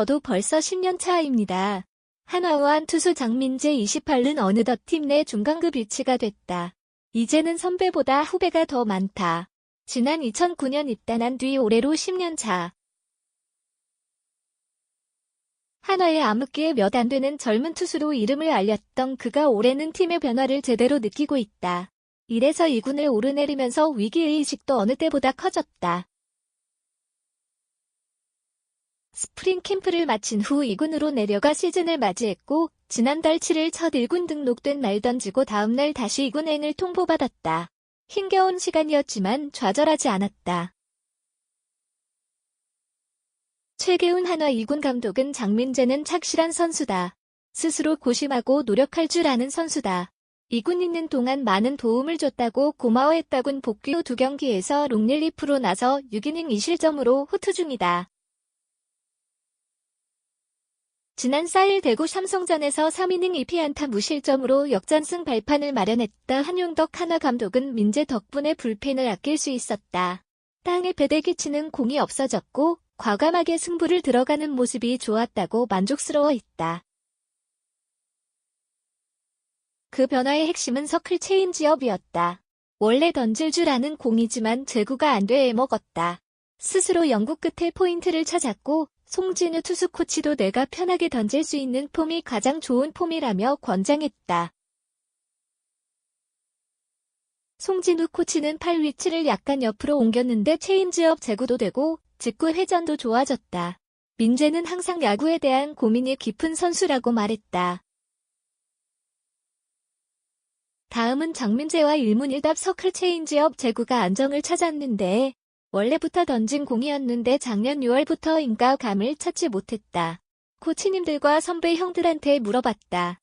저도 벌써 10년 차입니다. 한화와 투수 장민재 28는 어느덧 팀 내 중간급 위치가 됐다. 이제는 선배보다 후배가 더 많다. 지난 2009년 입단한 뒤 올해로 10년 차. 한화의 암흑기에 몇 안 되는 젊은 투수로 이름을 알렸던 그가 올해는 팀의 변화를 제대로 느끼고 있다. 이래서 2군을 오르내리면서 위기의식도 어느 때보다 커졌다. 스프링 캠프를 마친 후 2군으로 내려가 시즌을 맞이했고 지난달 7일 첫 1군 등록된 날 던지고 다음날 다시 2군 N을 통보받았다. 힘겨운 시간이었지만 좌절하지 않았다. 최계훈 한화 2군 감독은 장민재는 착실한 선수다. 스스로 고심하고 노력할 줄 아는 선수다. 2군 있는 동안 많은 도움을 줬다고 고마워했다군 복귀 후 두 경기에서 롱릴리프로 나서 6이닝 2실점으로 후투 중이다. 지난 4일 대구 삼성전에서 3이닝 2피안타 무실점으로 역전승 발판을 마련했다. 한용덕 하나 감독은 민재 덕분에 불펜을 아낄 수 있었다. 땅에 배대기 치는 공이 없어졌고 과감하게 승부를 들어가는 모습이 좋았다고 만족스러워했다. 그 변화의 핵심은 서클 체인지업이었다. 원래 던질 줄 아는 공이지만 제구가 안 돼 애먹었다. 스스로 연구 끝에 포인트를 찾았고 송진우 투수 코치도 내가 편하게 던질 수 있는 폼이 가장 좋은 폼이라며 권장했다. 송진우 코치는 팔 위치를 약간 옆으로 옮겼는데 체인지업 제구도 되고 직구 회전도 좋아졌다. 민재는 항상 야구에 대한 고민이 깊은 선수라고 말했다. 다음은 장민재와 일문일답 서클 체인지업 제구가 안정을 찾았는데 원래부터 던진 공이었는데 작년 6월부터인가 감을 찾지 못했다. 코치님들과 선배 형들한테 물어봤다.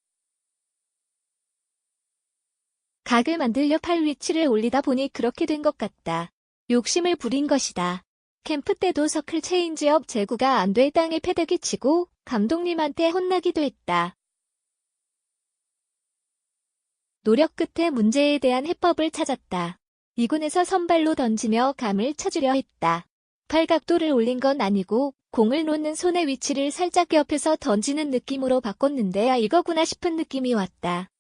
각을 만들려 팔 위치를 올리다 보니 그렇게 된 것 같다. 욕심을 부린 것이다. 캠프 때도 서클 체인지업 제구가 안 돼 땅에 패대기 치고 감독님한테 혼나기도 했다. 노력 끝에 문제에 대한 해법을 찾았다. 2군에서 선발로 던지며 감을 찾으려 했다. 팔각도를 올린 건 아니고 공을 놓는 손의 위치를 살짝 옆에서 던지는 느낌으로 바꿨는데 아 이거구나 싶은 느낌이 왔다.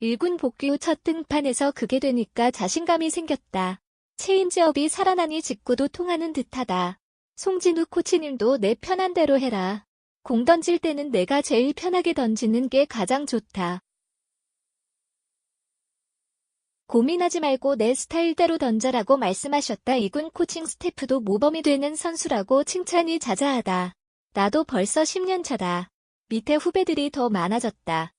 1군 복귀 후 첫 등판에서 그게 되니까 자신감이 생겼다. 체인지업이 살아나니 직구도 통하는 듯하다. 송진우 코치님도 내 편한 대로 해라. 공 던질 때는 내가 제일 편하게 던지는 게 가장 좋다. 고민하지 말고 내 스타일대로 던져라고 말씀하셨다. 이군 코칭 스태프도 모범이 되는 선수라고 칭찬이 자자하다. 나도 벌써 10년 차다. 밑에 후배들이 더 많아졌다.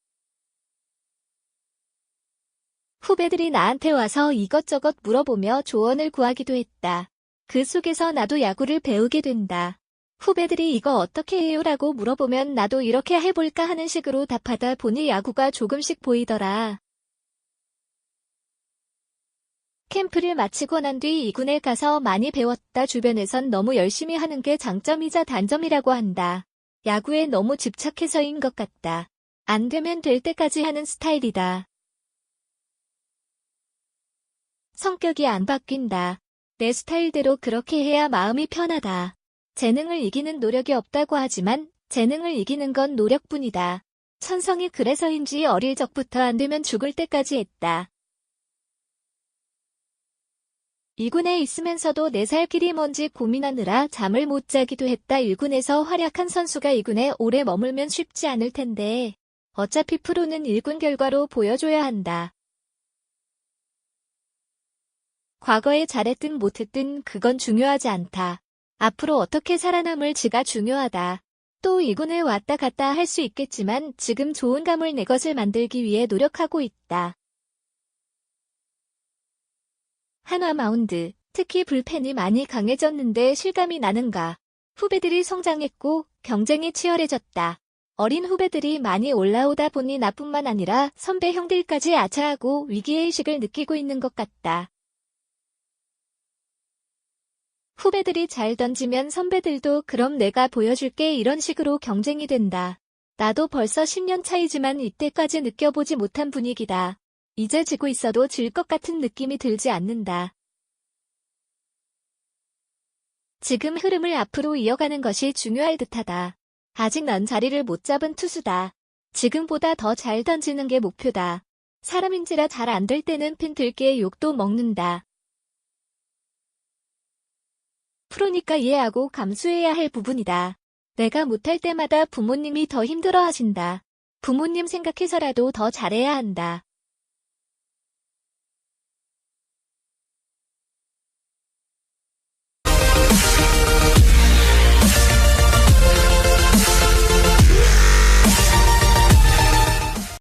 후배들이 나한테 와서 이것저것 물어보며 조언을 구하기도 했다. 그 속에서 나도 야구를 배우게 된다. 후배들이 이거 어떻게 해요? 라고 물어보면 나도 이렇게 해볼까 하는 식으로 답하다 보니 야구가 조금씩 보이더라. 캠프를 마치고 난 뒤 이군에 가서 많이 배웠다. 주변에선 너무 열심히 하는 게 장점이자 단점이라고 한다. 야구에 너무 집착해서인 것 같다. 안 되면 될 때까지 하는 스타일이다. 성격이 안 바뀐다. 내 스타일대로 그렇게 해야 마음이 편하다. 재능을 이기는 노력이 없다고 하지만 재능을 이기는 건 노력뿐이다. 천성이 그래서인지 어릴 적부터 안 되면 죽을 때까지 했다. 2군에 있으면서도 내 살 길이 뭔지 고민하느라 잠을 못 자기도 했다. 1군에서 활약한 선수가 2군에 오래 머물면 쉽지 않을 텐데 어차피 프로는 1군 결과로 보여줘야 한다. 과거에 잘했든 못했든 그건 중요하지 않다. 앞으로 어떻게 살아남을 지가 중요하다. 또 2군에 왔다 갔다 할 수 있겠지만 지금 좋은 감을 내 것을 만들기 위해 노력하고 있다. 한화 마운드, 특히 불펜이 많이 강해졌는데 실감이 나는가. 후배들이 성장했고 경쟁이 치열해졌다. 어린 후배들이 많이 올라오다 보니 나뿐만 아니라 선배 형들까지 아차하고 위기의식을 느끼고 있는 것 같다. 후배들이 잘 던지면 선배들도 그럼 내가 보여줄게 이런 식으로 경쟁이 된다. 나도 벌써 10년 차이지만 이때까지 느껴보지 못한 분위기다. 이제 지고 있어도 질 것 같은 느낌이 들지 않는다. 지금 흐름을 앞으로 이어가는 것이 중요할 듯하다. 아직 난 자리를 못 잡은 투수다. 지금보다 더 잘 던지는 게 목표다. 사람인지라 잘 안 될 때는 핀 들게 욕도 먹는다. 프로니까 이해하고 감수해야 할 부분이다. 내가 못할 때마다 부모님이 더 힘들어 하신다. 부모님 생각해서라도 더 잘해야 한다.